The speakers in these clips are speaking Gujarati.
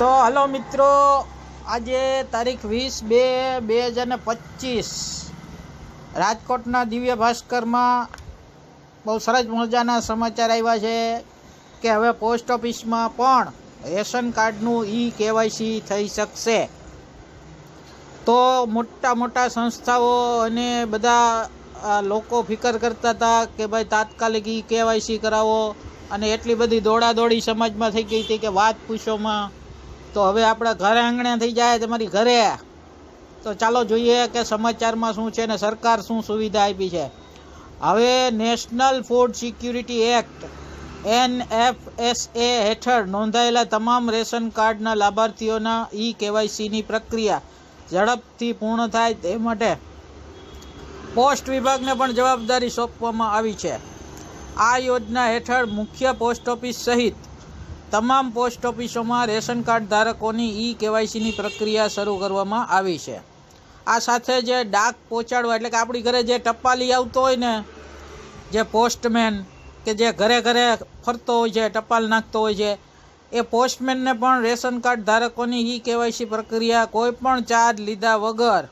તો હલો મિત્રો, આજે તારીખ વીસ બે બે હજાર ને પચીસ. રાજકોટના દિવ્ય ભાસ્કરમાં બહુ સરસ મજાના સમાચાર આવ્યા છે કે હવે પોસ્ટ ઓફિસમાં પણ રેશન કાર્ડનું ઈ કેવાયસી થઈ શકશે. તો મોટા મોટા સંસ્થાઓ અને બધા લોકો ફિકર કરતા હતા કે ભાઈ તાત્કાલિક ઈ કેવાયસી કરાવો અને એટલી બધી દોડાદોડી સમાજમાં થઈ ગઈ હતી કે વાત પૂછોમાં તો હવે આપણા ઘરે આંગણે થઈ જાય તમારી ઘરે. તો ચાલો જોઈએ કે સમાચારમાં શું છે ને સરકાર શું સુવિધા આપી છે. હવે national food security act N F S A હેઠળ નોંધાયેલા તમામ રેશન કાર્ડના લાભાર્થીઓના ઈ કેવાયસીની પ્રક્રિયા ઝડપથી પૂર્ણ થાય તે માટે પોસ્ટ વિભાગને પણ જવાબદારી સોંપવામાં આવી છે. આ યોજના હેઠળ મુખ્ય પોસ્ટ ઓફિસ સહિત તમામ પોસ્ટ ઓફિસોમાં રેશન કાર્ડ ધારકોની ઈ કેવાયસીની પ્રક્રિયા શરૂ કરવામાં આવી છે. આ સાથે જે ડાક પહોંચાડવા, એટલે કે આપણી ઘરે જે ટપાલી આવતો હોય ને, જે પોસ્ટમેન કે જે ઘરે ઘરે ફરતો હોય છે, ટપાલ નાખતો હોય છે, એ પોસ્ટમેનને પણ રેશન કાર્ડ ધારકોની ઈ કેવાયસી પ્રક્રિયા કોઈ પણ ચાર્જ લીધા વગર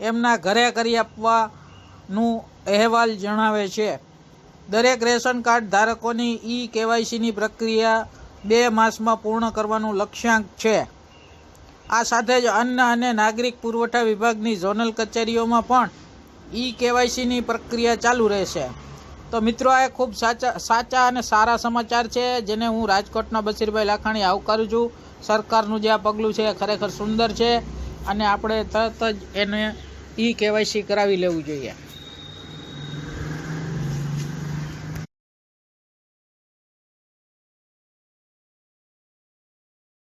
એમના ઘરે કરી આપવાનું અહેવાલ જણાવે છે. દરેક રેશન કાર્ડ ધારકોની ઈ કેવાયસીની પ્રક્રિયા બે માસમાં પૂર્ણ કરવાનું લક્ષ્યાંક છે. આ સાથે જ અન્ન અને નાગરિક પુરવઠા વિભાગની ઝોનલ કચેરીઓમાં પણ ઈ કેવાયસીની પ્રક્રિયા ચાલુ રહેશે. તો મિત્રો, આ ખૂબ સાચા સાચા અને સારા સમાચાર છે, જેને હું રાજકોટના બશીરભાઈ લાખાણી આવકારું છું. સરકારનું જે આ પગલું છે, એ ખરેખર સુંદર છે અને આપણે તરત જ એને ઈ કેવાયસી કરાવી લેવું જોઈએ.